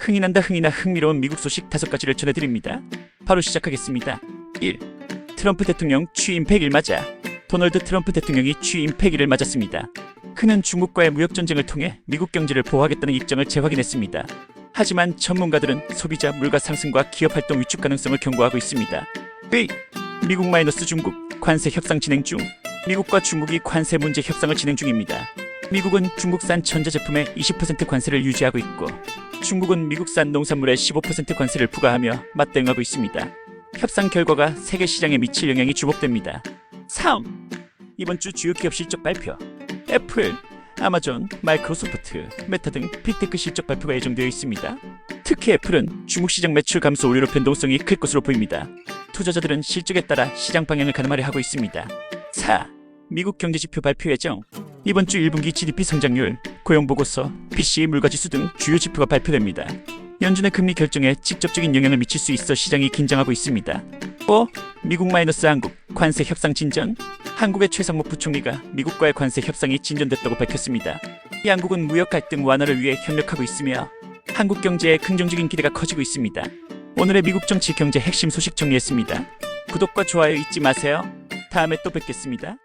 흥이 난다 흥이 나 흥미로운 미국 소식 다섯 가지를 전해드립니다. 바로 시작하겠습니다. 1. 트럼프 대통령 취임 100일 맞아. 도널드 트럼프 대통령이 취임 100일을 맞았습니다. 그는 중국과의 무역 전쟁을 통해 미국 경제를 보호하겠다는 입장을 재확인했습니다. 하지만 전문가들은 소비자 물가 상승과 기업 활동 위축 가능성을 경고하고 있습니다. 의 미국 마이너스 중국 관세 협상 진행 중. 미국과 중국이 관세 문제 협상을 진행 중입니다. 미국은 중국산 전자 제품에 20% 관세를 유지하고 있고 중국은 미국산 농산물에 15% 관세를 부과하며 맞대응하고 있습니다. 협상 결과가 세계 시장에 미칠 영향이 주목됩니다. 3. 이번 주 주요 기업 실적 발표. 애플, 아마존, 마이크로소프트, 메타 등 빅테크 실적 발표가 예정되어 있습니다. 특히 애플은 중국 시장 매출 감소 우려로 변동성이 클 것으로 보입니다. 투자자들은 실적에 따라 시장 방향을 가늠하려 하고 있습니다. 4. 미국 경제 지표 발표 예정. 이번 주 1분기 GDP 성장률, 고용 보고서, PCE 물가 지수 등 주요 지표가 발표됩니다. 연준의 금리 결정에 직접적인 영향을 미칠 수 있어 시장이 긴장하고 있습니다. 5. 미국 마이너스 한국 관세 협상 진전. 한국의 최상목 부총리가 미국과의 관세 협상이 진전됐다고 밝혔습니다. 양국은 무역 갈등 완화를 위해 협력하고 있으며 한국 경제에 긍정적인 기대가 커지고 있습니다. 오늘의 미국 정치 경제 핵심 소식 정리했습니다. 구독과 좋아요 잊지 마세요. 다음에 또 뵙겠습니다.